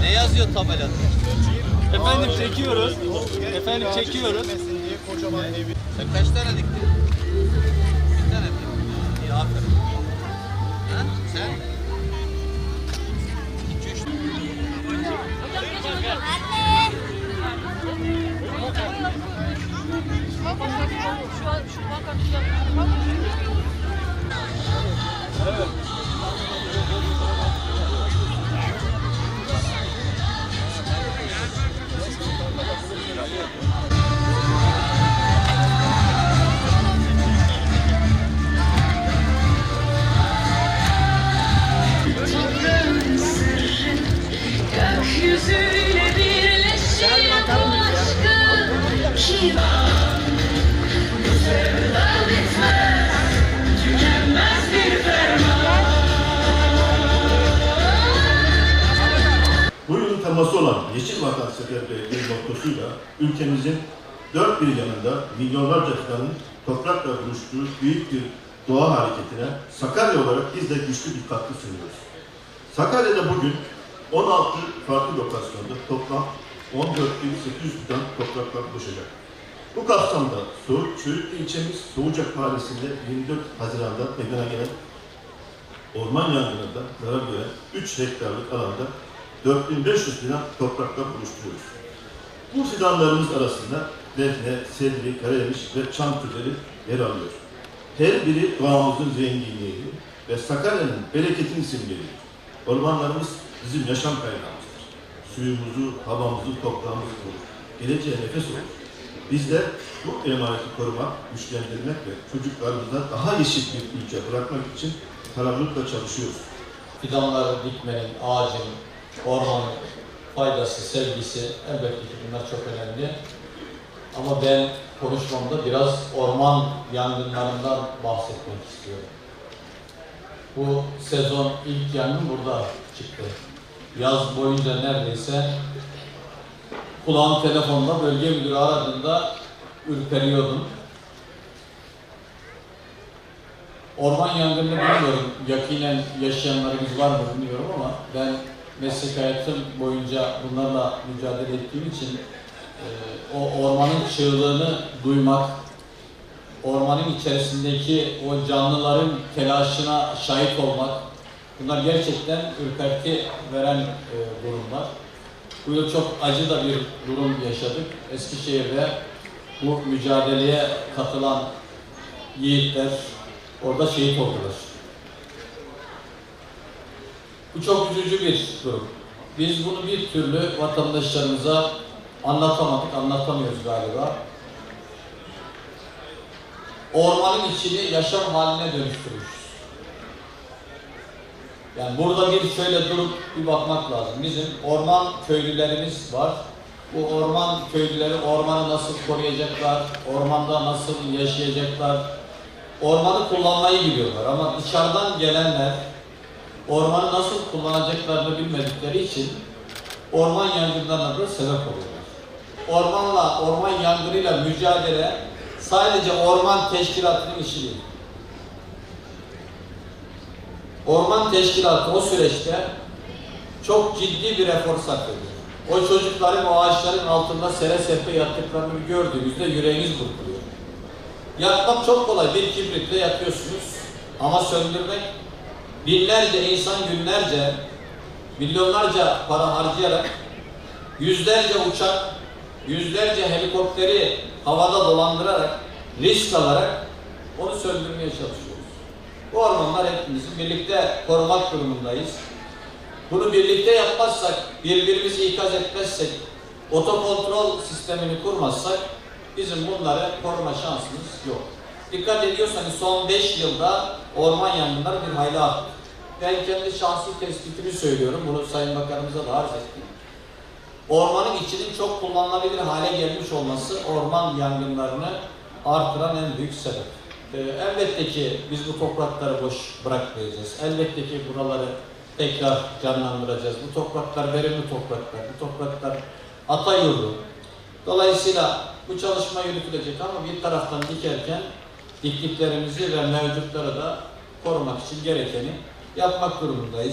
Ne yazıyor tabelada? Efendim çekiyoruz. Efendim çekiyoruz. Sen kaç tane diktin? Bir tane mi? İyi aferin. Ha? Sen? Teması olan Yeşil Vatan Seferberliği mottosuyla ülkemizin dört bir yanında milyonlarca fidanın toprakla buluştuğu büyük bir doğa hareketine Sakarya olarak biz de güçlü bir katkı sunuyoruz. Sakarya'da bugün 16 farklı lokasyonda toplam 14.800 fidan toprakla buluşacak. Bu kapsamda Soğuk Söğütlü ilçemiz Soğucak Mahallesi'nde 24 Haziran'da meydana gelen orman yangınında zarar gören 3 hektarlık alanda 4500 fidan toprakla buluşturuyoruz. Bu fidanlarımız arasında defne, sedri, karemiş ve çam türleri yer alıyor. Her biri doğamızın zenginliğini ve Sakarya'nın bereketini simgeliyor. Ormanlarımız bizim yaşam kaynağımızdır. Suyumuzu, havamızı, toprağımızı korur. Geleceğe nefes olur. Biz de bu emaneti korumak, güçlendirmek ve çocuklarımıza daha yeşil bir ülke bırakmak için kararlılıkla çalışıyoruz. fidanları dikmenin, ağacın, ormanın faydası, sevgisi elbette ki bunlar çok önemli. Ama ben konuşmamda biraz orman yangınlarından bahsetmek istiyorum. Bu sezon ilk yangın burada çıktı. Yaz boyunca neredeyse kulağım telefonda bölge müdürü aradığında ürperiyordum. Orman yangını bilmiyorum, yakinen yaşayanlarımız var mı bilmiyorum ama ben meslek hayatım boyunca bunlarla mücadele ettiğim için e, o ormanın çığlığını duymak, ormanın içerisindeki o canlıların telaşına şahit olmak, bunlar gerçekten ürperti veren e, durumlar. Bu çok acı da bir durum yaşadık. Eskişehir'de bu mücadeleye katılan yiğitler, orada şehit oldular. Bu çok üzücü bir durum. Biz bunu bir türlü vatandaşlarımıza anlatamadık, anlatamıyoruz galiba. Ormanın içini yaşam haline dönüştürmüşüz. Yani burada bir şöyle durup bir bakmak lazım. Bizim orman köylülerimiz var. Bu orman köylüleri ormanı nasıl koruyacaklar, ormanda nasıl yaşayacaklar, ormanı kullanmayı biliyorlar ama dışarıdan gelenler ormanı nasıl kullanacaklarını bilmedikleri için orman yangınlarına da sebep oluyorlar. Ormanla, orman yangınıyla mücadele sadece orman teşkilatının işi değil. Orman teşkilatı o süreçte çok ciddi bir efor sarf. O çocukların o ağaçların altında sere serpe yattıklarını gördüğünüzde yüreğiniz burkuluyor. Yakmak çok kolay. Bir kibritle yakıyorsunuz. Ama söndürmek binlerce insan günlerce milyonlarca para harcayarak yüzlerce uçak, yüzlerce helikopteri havada dolandırarak risk alarak onu söndürmeye çalışıyoruz. Bu ormanlar hepimizin birlikte korumak durumundayız. Bunu birlikte yapmazsak, birbirimizi ikaz etmezsek, otokontrol sistemini kurmazsak bizim bunları koruma şansımız yok. Dikkat ediyorsanız son 5 yılda orman yangınları bir hayli arttı. Ben kendi şahsi tespitimi söylüyorum. Bunu Sayın Bakanımıza da arz ettim. Ormanın içinin çok kullanılabilir hale gelmiş olması orman yangınlarını artıran en büyük sebep. Ee, elbette ki biz bu toprakları boş bırakmayacağız. Elbette ki buraları tekrar canlandıracağız. Bu topraklar verimli topraklar. Bu topraklar ata yurdu. Dolayısıyla bu çalışma yürütülecek ama bir taraftan dikerken diktiklerimizi ve mevcutları da korumak için gerekeni yapmak durumundayız.